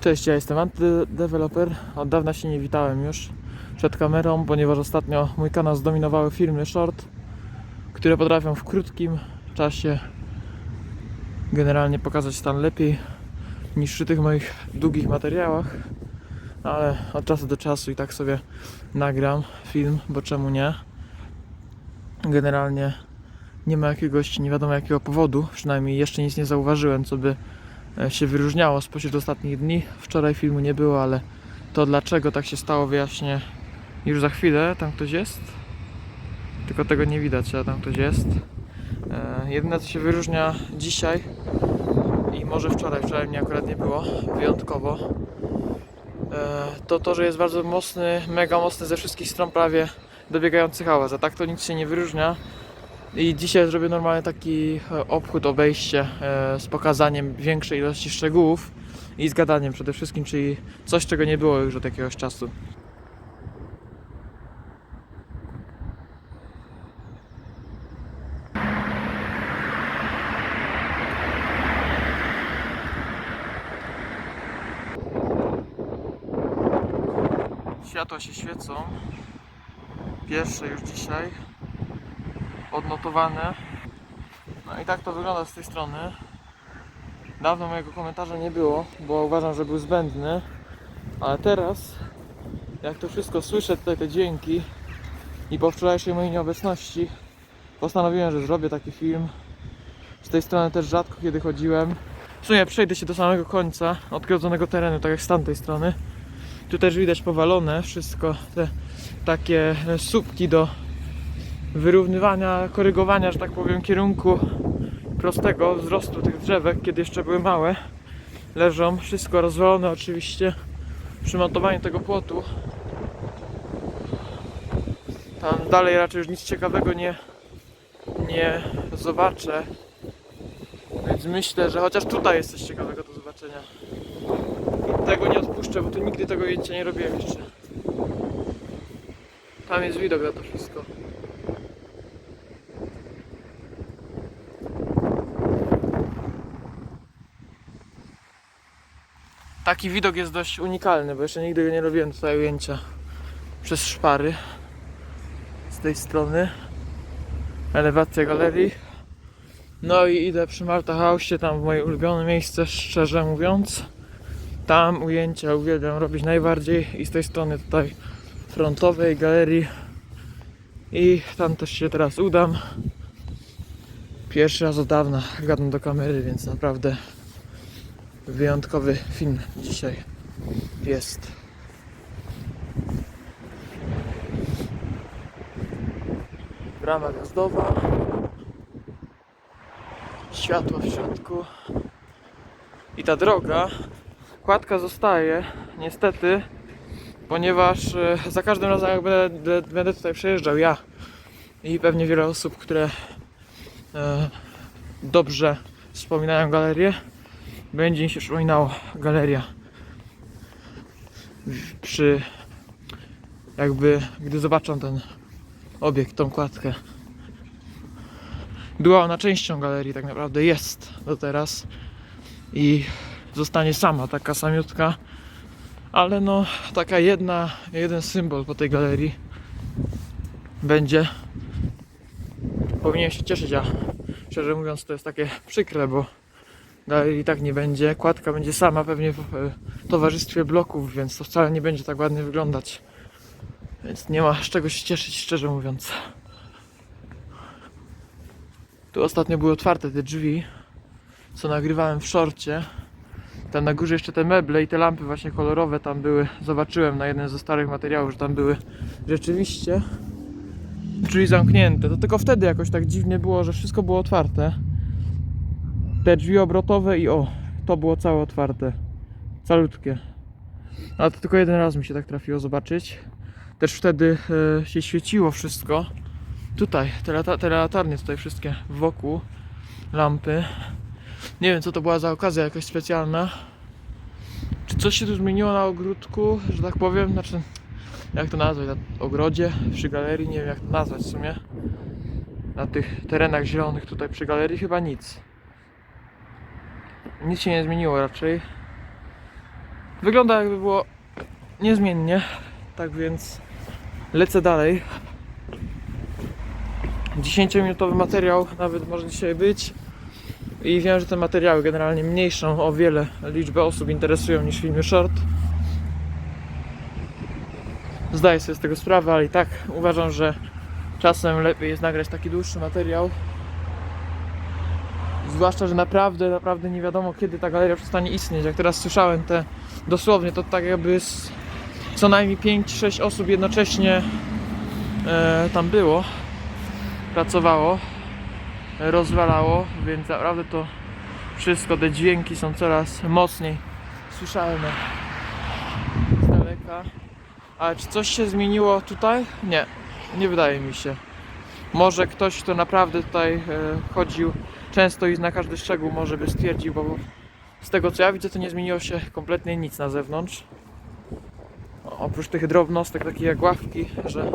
Cześć, ja jestem Antydeveloper. Od dawna się nie witałem już przed kamerą, ponieważ ostatnio mój kanał zdominowały filmy short, które potrafią w krótkim czasie generalnie pokazać stan lepiej niż przy tych moich długich materiałach. Ale od czasu do czasu i tak sobie nagram film, bo czemu nie? Generalnie nie ma jakiegoś nie wiadomo jakiego powodu, przynajmniej jeszcze nic nie zauważyłem, co by się wyróżniało spośród ostatnich dni. Wczoraj filmu nie było, ale to dlaczego tak się stało wyjaśnię już za chwilę. Tam ktoś jest. Tylko tego nie widać, a tam ktoś jest. E, jedyne co się wyróżnia dzisiaj i może wczoraj, wczoraj mnie akurat nie było, wyjątkowo, e, to to, że jest bardzo mocny, mega mocny ze wszystkich stron prawie dobiegający hałas, a tak to nic się nie wyróżnia. I dzisiaj zrobię normalnie taki e, obchód, obejście e, z pokazaniem większej ilości szczegółów i z gadaniem przede wszystkim, czyli coś, czego nie było już od jakiegoś czasu. Światła się świecą. Pierwsze już dzisiaj odnotowane. No i tak to wygląda z tej strony. Dawno mojego komentarza nie było, bo uważam, że był zbędny. Ale teraz, jak to wszystko słyszę, tutaj te dźwięki i po wczorajszej mojej nieobecności, postanowiłem, że zrobię taki film. Z tej strony też rzadko kiedy chodziłem. W sumie przejdę się do samego końca odgrodzonego terenu, tak jak z tamtej strony. Tu też widać powalone wszystko, te takie e, słupki do wyrównywania, korygowania, że tak powiem, kierunku prostego wzrostu tych drzewek, kiedy jeszcze były małe, leżą. Wszystko rozwalone oczywiście przy montowaniu tego płotu. Tam dalej raczej już nic ciekawego nie, nie zobaczę. Więc myślę, że chociaż tutaj jest coś ciekawego do zobaczenia. Tego nie odpuszczę, bo tu nigdy tego ujęcia nie robiłem jeszcze. Tam jest widok na to wszystko. Taki widok jest dość unikalny, bo jeszcze nigdy nie robiłem tutaj ujęcia przez szpary z tej strony. Elewacja galerii. No i idę przy Marta Hausie, tam w moje ulubione miejsce, szczerze mówiąc. Tam ujęcia uwielbiam robić najbardziej i z tej strony tutaj frontowej galerii i tam też się teraz udam. Pierwszy raz od dawna gadam do kamery, więc naprawdę wyjątkowy film dzisiaj jest. Brama gwiazdowa. Światło w środku. I ta droga, kładka zostaje, niestety, ponieważ e, za każdym razem jak będę, będę tutaj przejeżdżał ja i pewnie wiele osób, które e, dobrze wspominają galerię, będzie się przypominała galeria. Przy jakby gdy zobaczą ten obiekt, tą kładkę. Była ona częścią galerii, tak naprawdę jest do teraz. I zostanie sama, taka samiutka. Ale no taka jedna, jeden symbol po tej galerii będzie. Powinien się cieszyć, a szczerze mówiąc to jest takie przykre, bo galerii tak nie będzie, kładka będzie sama pewnie w towarzystwie bloków, więc to wcale nie będzie tak ładnie wyglądać więc nie ma z czego się cieszyć, szczerze mówiąc tu ostatnio były otwarte te drzwi co nagrywałem w szorcie tam na górze jeszcze te meble i te lampy właśnie kolorowe tam były. Zobaczyłem na jednym ze starych materiałów, że tam były rzeczywiście drzwi zamknięte. To tylko wtedy jakoś tak dziwnie było, że wszystko było otwarte. Te drzwi obrotowe i o, to było całe otwarte. Calutkie. Ale to tylko jeden raz mi się tak trafiło zobaczyć. Też wtedy e, się świeciło wszystko. Tutaj, te, lata, te latarnie tutaj wszystkie wokół. Lampy. Nie wiem co to była za okazja jakaś specjalna. Czy coś się tu zmieniło na ogródku, że tak powiem? Znaczy, jak to nazwać? Na ogrodzie, przy galerii, nie wiem jak to nazwać w sumie. Na tych terenach zielonych tutaj przy galerii chyba nic. Nic się nie zmieniło raczej. Wygląda jakby było niezmiennie, tak więc lecę dalej. 10-minutowy materiał nawet może dzisiaj być. I wiem, że te materiały generalnie mniejszą o wiele liczbę osób interesują niż filmy short. Zdaję sobie z tego sprawę, ale i tak uważam, że czasem lepiej jest nagrać taki dłuższy materiał. Zwłaszcza, że naprawdę, naprawdę nie wiadomo kiedy ta galeria przestanie istnieć. Jak teraz słyszałem te dosłownie, to tak jakby z co najmniej 5-6 osób jednocześnie e, tam było, pracowało, rozwalało, więc naprawdę to wszystko, te dźwięki są coraz mocniej słyszalne z daleka. Ale czy coś się zmieniło tutaj? Nie, nie wydaje mi się. Może ktoś, kto naprawdę tutaj e, chodził często i zna każdy szczegół, może by stwierdził, bo z tego co ja widzę, to nie zmieniło się kompletnie nic na zewnątrz. Oprócz tych drobnostek, takich jak ławki, że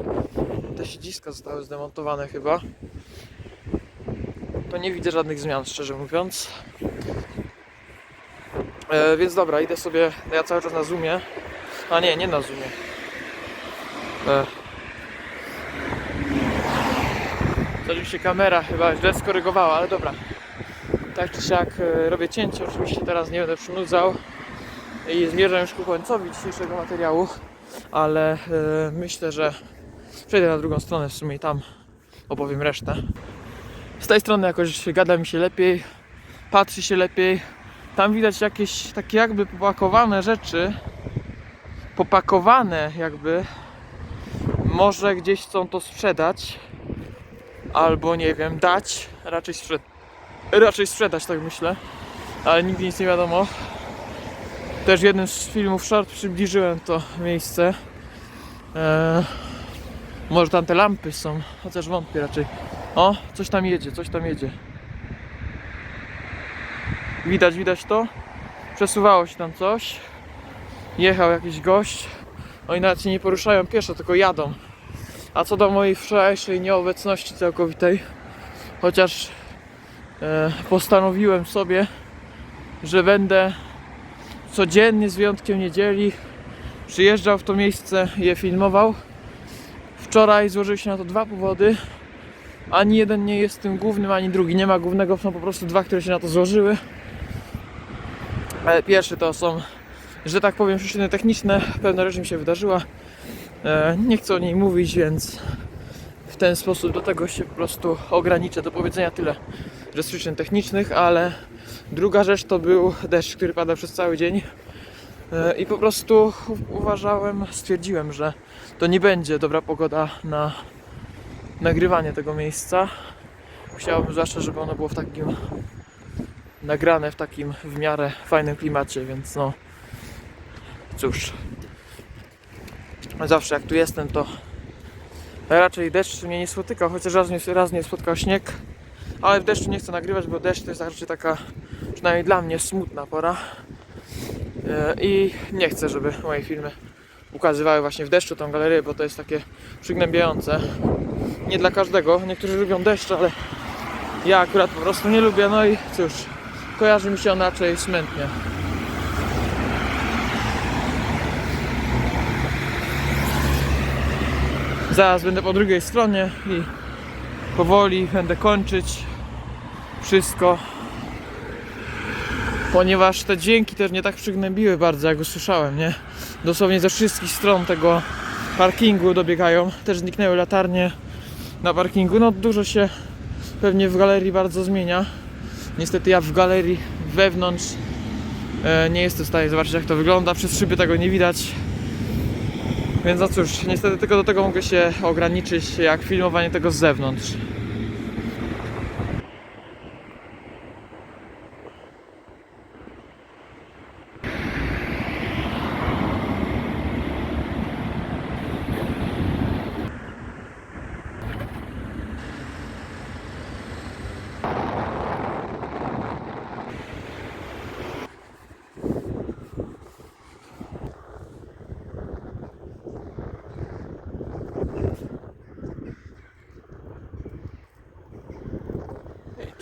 te siedziska zostały zdemontowane chyba. To nie widzę żadnych zmian, szczerze mówiąc. E, więc dobra, idę sobie. Ja cały czas na zoomie. A nie, nie na zoomie. E. Coś się kamera chyba źle skorygowała, ale dobra. Tak czy siak e, robię cięcie, oczywiście teraz nie będę przynudzał i zmierzam już ku końcowi dzisiejszego materiału, ale e, myślę, że przejdę na drugą stronę w sumie i tam opowiem resztę. Z tej strony jakoś gada mi się lepiej, patrzy się lepiej. Tam widać jakieś takie jakby popakowane rzeczy, popakowane jakby. Może gdzieś chcą to sprzedać, albo nie wiem, dać, raczej, sprzed raczej sprzedać, tak myślę, ale nigdy nic nie wiadomo. Też jednym z filmów short przybliżyłem to miejsce. Eee, może tam te lampy są, chociaż wątpię raczej. O, coś tam jedzie, coś tam jedzie. Widać, widać to? Przesuwało się tam coś. Jechał jakiś gość. Oni nawet się nie poruszają pieszo, tylko jadą. A co do mojej wczorajszej nieobecności całkowitej, chociaż e, postanowiłem sobie, że będę codziennie z wyjątkiem niedzieli przyjeżdżał w to miejsce i je filmował. Wczoraj złożyły się na to dwa powody. Ani jeden nie jest tym głównym, ani drugi. Nie ma głównego, są po prostu dwa, które się na to złożyły. Ale pierwszy to są, że tak powiem, przyczyny techniczne. Pewna rzecz mi się wydarzyła. E, nie chcę o niej mówić, więc w ten sposób do tego się po prostu ograniczę. Do powiedzenia tyle, że z przyczyn technicznych, ale druga rzecz to był deszcz, który pada przez cały dzień. E, I po prostu uważałem, stwierdziłem, że to nie będzie dobra pogoda na nagrywanie tego miejsca. Chciałbym zwłaszcza, żeby ono było w takim nagrane w takim w miarę fajnym klimacie, więc no cóż. Zawsze jak tu jestem, to raczej deszcz mnie nie spotykał, chociaż raz mnie, raz mnie spotkał śnieg. Ale w deszczu nie chcę nagrywać, bo deszcz to jest raczej taka, przynajmniej dla mnie, smutna pora. E, I nie chcę, żeby moje filmy ukazywały właśnie w deszczu tą galerię, bo to jest takie przygnębiające. Nie dla każdego. Niektórzy lubią deszcz, ale ja akurat po prostu nie lubię. No i cóż, kojarzy mi się on raczej smętnie. Zaraz będę po drugiej stronie i powoli będę kończyć wszystko. Ponieważ te dźwięki też nie tak przygnębiły bardzo, jak usłyszałem, nie? Dosłownie ze wszystkich stron tego parkingu dobiegają. Też zniknęły latarnie na parkingu. No dużo się pewnie w galerii bardzo zmienia. Niestety ja w galerii wewnątrz e, nie jestem w stanie zobaczyć jak to wygląda. Przez szyby tego nie widać. Więc no cóż, niestety tylko do tego mogę się ograniczyć jak filmowanie tego z zewnątrz.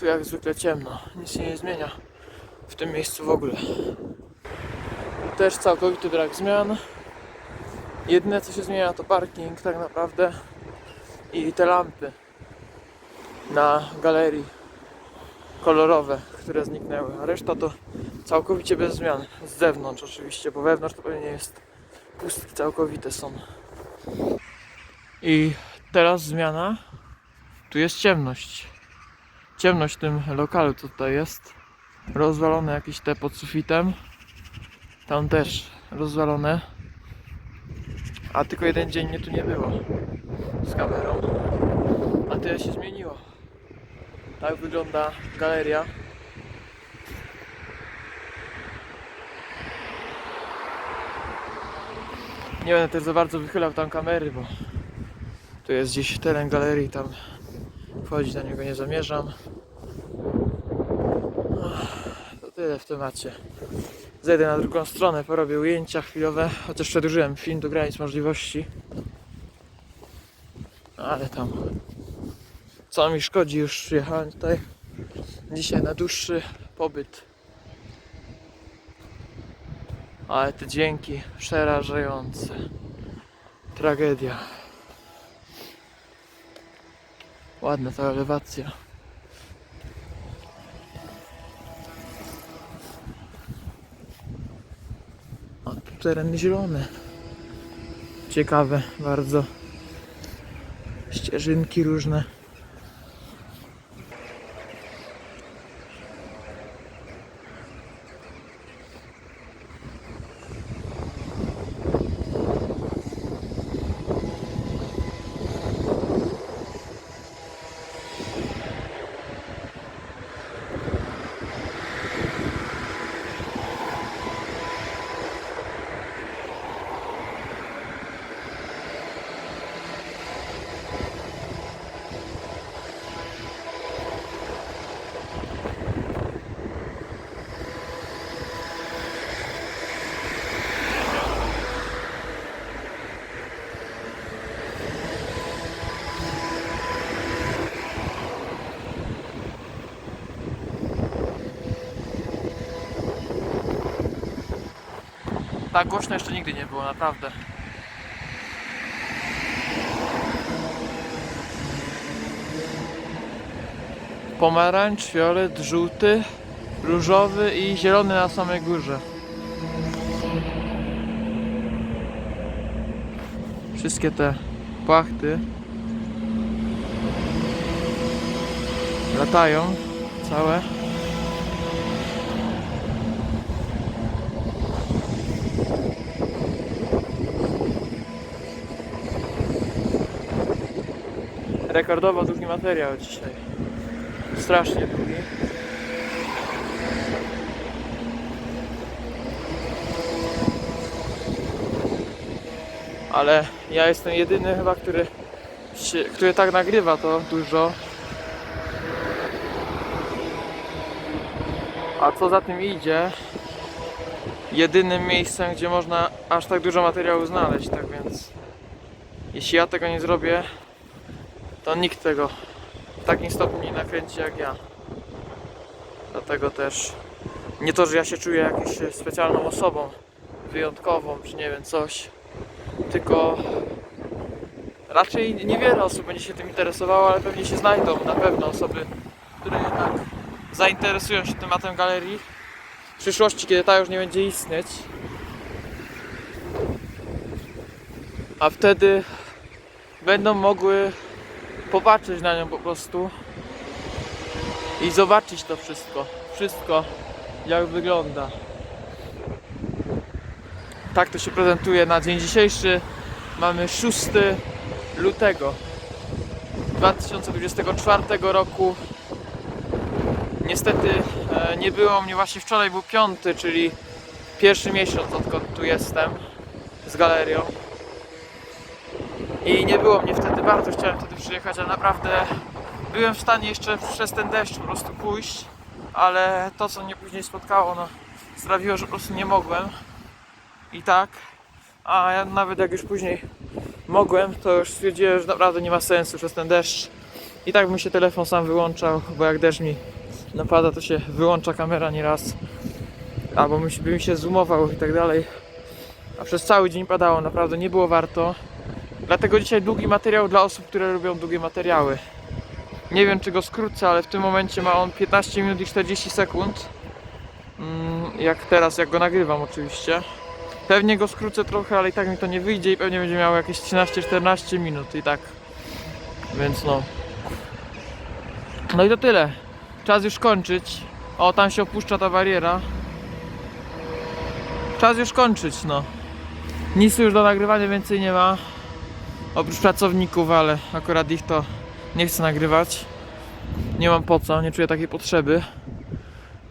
Tu jak zwykle ciemno, nic się nie zmienia w tym miejscu w ogóle. też całkowity brak zmian. Jedyne co się zmienia to parking tak naprawdę i te lampy na galerii kolorowe, które zniknęły, a reszta to całkowicie bez zmian. Z zewnątrz oczywiście, bo wewnątrz to pewnie jest pustki całkowite są. I teraz zmiana. Tu jest ciemność. Ciemność w tym lokalu tutaj jest. Rozwalone jakieś te pod sufitem. Tam też rozwalone. A tylko jeden dzień mnie tu nie było. Z kamerą. A tyle się zmieniło. Tak wygląda galeria. Nie będę też za bardzo wychylał tam kamery, bo tu jest gdzieś teren galerii, tam wchodzić na niego nie zamierzam. To tyle w temacie. Zejdę na drugą stronę, porobię ujęcia chwilowe, chociaż przedłużyłem film do granic możliwości. Ale tam co mi szkodzi, już przyjechałem tutaj dzisiaj na dłuższy pobyt. Ale te dźwięki przerażające. Tragedia. Ładna ta elewacja. Tereny zielone. Ciekawe bardzo. Ścieżynki różne. Tak głośno jeszcze nigdy nie było, naprawdę. Pomarańcz, fiolet, żółty, różowy i zielony na samej górze. Wszystkie te płachty latają całe. Rekordowo długi materiał dzisiaj. Strasznie długi. Ale ja jestem jedyny chyba, który, się, który tak nagrywa to dużo. A co za tym idzie, jedynym miejscem, gdzie można aż tak dużo materiału znaleźć, tak więc jeśli ja tego nie zrobię, to nikt tego w takim stopniu nie nakręci jak ja. Dlatego też nie to, że ja się czuję jakąś specjalną osobą, wyjątkową, czy nie wiem, coś, tylko raczej niewiele osób będzie się tym interesowało, ale pewnie się znajdą na pewno osoby, które jednak zainteresują się tematem galerii w przyszłości, kiedy ta już nie będzie istnieć. A wtedy będą mogły popatrzeć na nią po prostu i zobaczyć to wszystko. Wszystko jak wygląda. Tak to się prezentuje na dzień dzisiejszy. Mamy 6 lutego 2024 roku. Niestety e, nie było mnie właśnie wczoraj, był piąty, czyli pierwszy miesiąc odkąd tu jestem z galerią. I nie było mnie wtedy, bardzo chciałem wtedy przyjechać, ale naprawdę byłem w stanie jeszcze przez ten deszcz po prostu pójść, ale to co mnie później spotkało, no sprawiło, że po prostu nie mogłem. I tak, a ja nawet jak już później mogłem, to już stwierdziłem, że naprawdę nie ma sensu przez ten deszcz. I tak mi się telefon sam wyłączał, bo jak deszcz mi napada, to się wyłącza kamera nieraz. albo by mi się zoomował i tak dalej. A przez cały dzień padało, naprawdę nie było warto. Dlatego dzisiaj długi materiał dla osób, które lubią długie materiały. Nie wiem czy go skrócę, ale w tym momencie ma on 15 minut i 40 sekund. Mm, Jak teraz, jak go nagrywam oczywiście. Pewnie go skrócę trochę, ale i tak mi to nie wyjdzie i pewnie będzie miało jakieś 13-14 minut i tak. Więc no. No i to tyle. Czas już kończyć. O, tam się opuszcza ta bariera. Czas już kończyć, no. Nic już do nagrywania więcej nie ma. Oprócz pracowników, ale akurat ich to nie chcę nagrywać. Nie mam po co, nie czuję takiej potrzeby.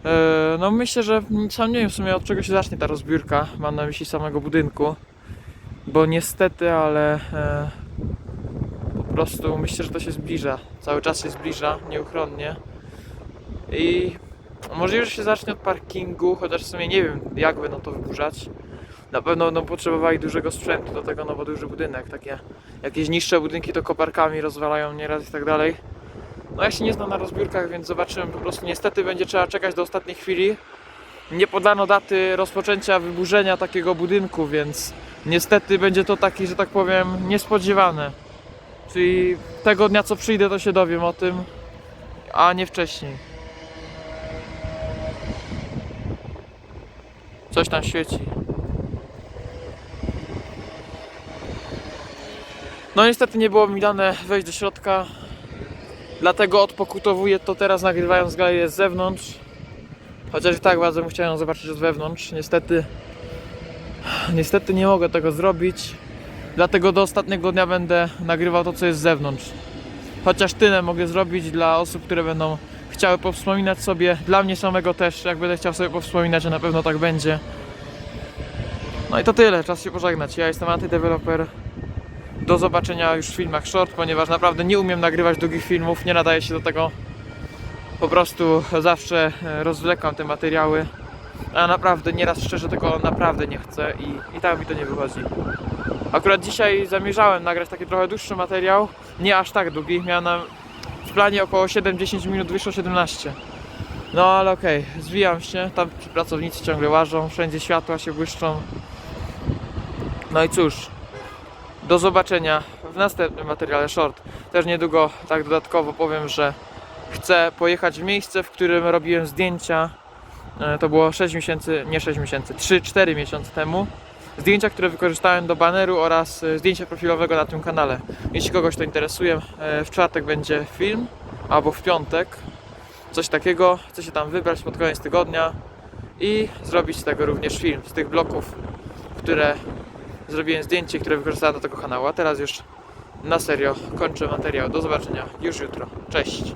Eee, no myślę, że sam nie wiem w sumie od czego się zacznie ta rozbiórka. Mam na myśli samego budynku. Bo niestety, ale e, po prostu myślę, że to się zbliża. Cały czas się zbliża, nieuchronnie. I możliwe, że się zacznie od parkingu, chociaż w sumie nie wiem jak będą to wyburzać. Na pewno będą potrzebowali dużego sprzętu do tego, no bo duży budynek, takie jakieś niższe budynki to koparkami rozwalają nieraz i tak dalej. No ja się nie znam na rozbiórkach, więc zobaczymy po prostu niestety będzie trzeba czekać do ostatniej chwili. Nie podano daty rozpoczęcia wyburzenia takiego budynku, więc niestety będzie to taki, że tak powiem, niespodziewane. Czyli tego dnia co przyjdę to się dowiem o tym, a nie wcześniej. Coś tam świeci. No niestety nie było mi dane wejść do środka, dlatego odpokutowuję to teraz nagrywając galerię z zewnątrz. Chociaż i tak bardzo bym chciał ją zobaczyć od wewnątrz. Niestety, niestety nie mogę tego zrobić, dlatego do ostatniego dnia będę nagrywał to co jest z zewnątrz. Chociaż tyle mogę zrobić dla osób, które będą chciały powspominać sobie, dla mnie samego też, jak będę chciał sobie powspominać, a na pewno tak będzie. No i to tyle, czas się pożegnać. Ja jestem antydeveloper. Do zobaczenia już w filmach short, ponieważ naprawdę nie umiem nagrywać długich filmów, nie nadaje się do tego. Po prostu zawsze e, rozwlekam te materiały. A naprawdę nieraz szczerze tego naprawdę nie chcę i, i tak mi to nie wychodzi. Akurat dzisiaj zamierzałem nagrać taki trochę dłuższy materiał, nie aż tak długi, miałem w planie około 7-10 minut, wyszło 17. No ale okej, zwijam się, tam pracownicy ciągle łażą, wszędzie światła się błyszczą. No i cóż, do zobaczenia w następnym materiale short. Też niedługo tak dodatkowo powiem, że chcę pojechać w miejsce, w którym robiłem zdjęcia. E, To było 6 miesięcy, nie 6 miesięcy, 3-4 miesiące temu. Zdjęcia, które wykorzystałem do baneru oraz e, zdjęcia profilowego na tym kanale. Jeśli kogoś to interesuje, e, w czwartek będzie film, albo w piątek. Coś takiego. Chcę się tam wybrać pod koniec tygodnia i zrobić z tego również film, z tych bloków, które zrobiłem zdjęcie, które wykorzystałem do tego kanału. A teraz już na serio kończę materiał. Do zobaczenia już jutro. Cześć!